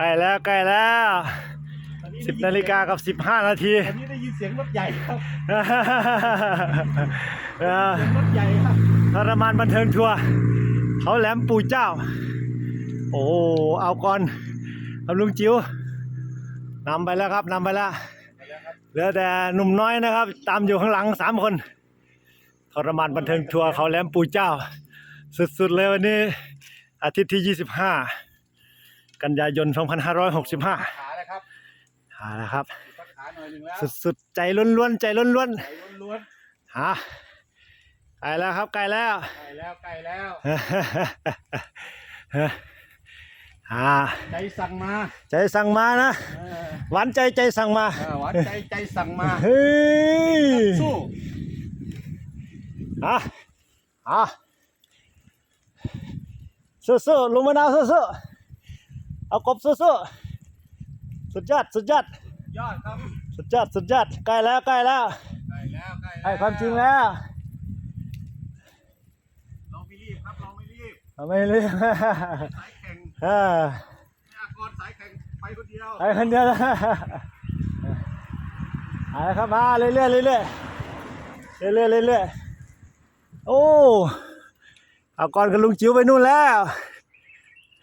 ใกล้แล้วใกล้แล้วสิบนาฬิกากับสิบห้านาทีตอนนี้ได้ยินเสียงรถใหญ่ครับเออเสียงรถใหญ่ครับทรมานบันเทิงทัวร์เขาแหลมปู่เจ้า โอ้เอาก่อนเอาลุงจิ๋วนำไปแล้วครับนำไปแล้วเหลือแต่หนุ่มน้อยนะครับ ตามอยู่ข้างหลังสามคนทรมานบันเทิงทัวร์เขาแหลมปู่เจ้า สุดๆเลยวันนี้ อาทิตย์ที่25 กันยายน 2565ขาแล้วครับหาแล้วครับ สักขาหน่อยหนึ่งแล้วสุดๆ ใจล้วนๆ ใจล้วนใจล้วนๆหาใกล้แล้วครับใกล้แล้วๆใกล้แล้วใกล้แล้วหาใจสั่งมาใจสั่งมานะ เออหวานใจใจสั่งมา เออหวานใจใจสั่งมาเฮ้ยสู้อะอะสู้ๆลุงมะนาวสู้ๆ เอากบสู้ๆสุดยอดสุดยอด ยอดครับสุดยอดสุดยอดใกล้แล้วใกล้แล้วใกล้แล้วใกล้แล้วให้ความจริงแล้วเราไม่รีบครับเราไม่รีบเอาไม่เลยสายแข่งอ่านี่อากรสายแข่งไปคนเดียวไปคนเดียวนะเอาละครับมาเรื่อยๆเรื่อยๆเรื่อยๆเรื่อยๆโอ้เอาก่อนกับลุงจิ๋วไปนู่นแล้วเ